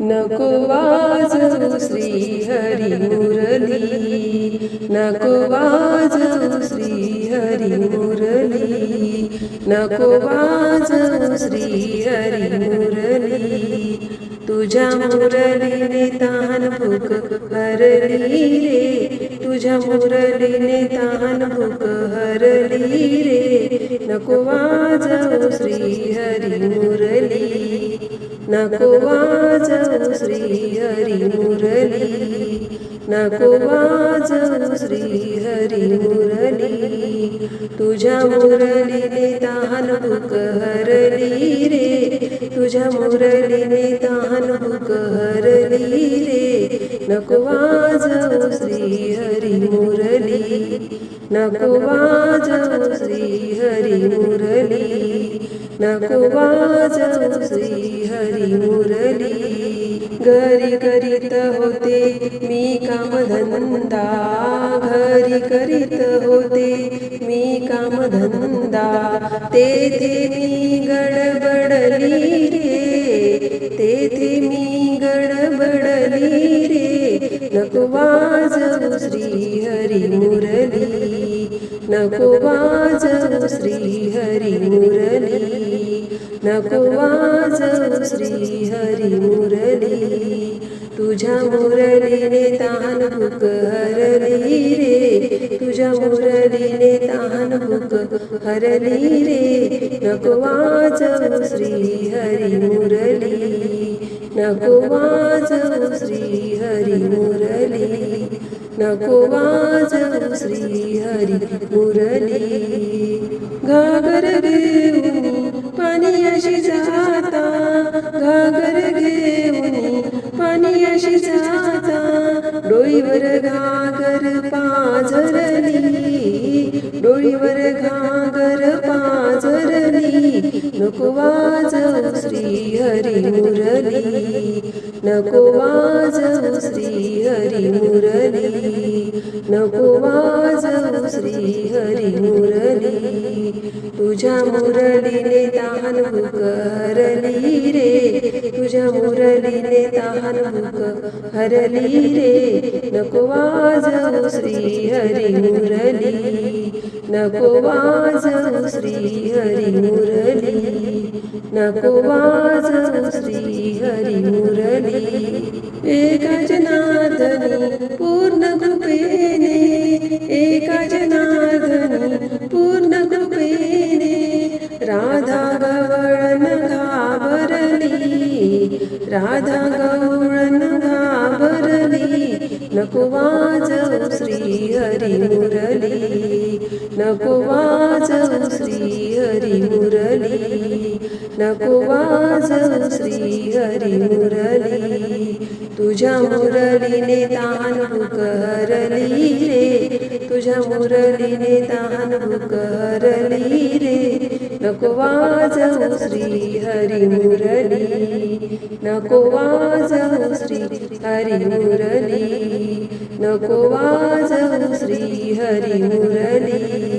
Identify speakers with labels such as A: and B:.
A: नको वाजवू श्री हरी मुरली नको वाजवू श्री हरी मुरली नको वाजवू श्री हरी मुरली तुझ्या मुरलीने तान भूक हरली रे तुझ्या मुरलीने तान भूक हरली रे नको वाजवू श्री हरी मुरली नको वाजवू श्री हरी मुरली नको वाजवू श्री हरी मुरली तुझ्या मुरलीने तहान भूक हरली रे तुझ्या मुरलीने तहान भूक हरली रे नको वाजवू श्री हरी मुरली नको वाजवू श्री हरी मुरली नको वाजवसी हरी मुरली घरी करीत होते मी कामधंदा। घरी करीत होते मी कामधंदा। तेथे मी गडबडली रे। तेथे मी गडबडली रे। नको वाजवू श्री हरी मुरली नको वाजवू श्री हरी मुरली नको वाजवू श्री हरी मुरली तुझ्या मुरलीने तान भूक हरली रे तुझ्या मुरलीने तान भूक हरली रे नको वाजवू श्री हरी मुरली नको वाजवू श्री हरी मुरली. नको वाजवू श्री हरी मुरली घागर घेऊन पाणी अशी जाता. घागर घेऊन पाणी अशी जाता. डोईवर घाग हरी मुरली नको वाजवू श्री हरी मुरली नको वाजवू श्री हरी मुरली. तुझ्या मुरलीने तहान भूक हरली रे तुझ्या मुरलीने तहान भूक हरली रे. नको वाजवू श्री हरी मुरली नको वाजवू श्री हरी मुरली नको वाजवू श्री हरी मुरली एका नादनी पूर्ण कृपेने एका नादनी पूर्ण कृपेने राधा गवळण घाबरली राधा गवळण घाबरली नको वाजवू श्री हरी मुरली नको वाजवू श्री हरी मुरली नको वाजवू श्री हरी मुरली तुझ्या मुरलीने तान करली रे तुझ्या मुरलीने तान करली रे नको वाजवू श्री हरी मुरली नको वाजवू श्री हरी मुरली नको वाजव श्री हरी मुरली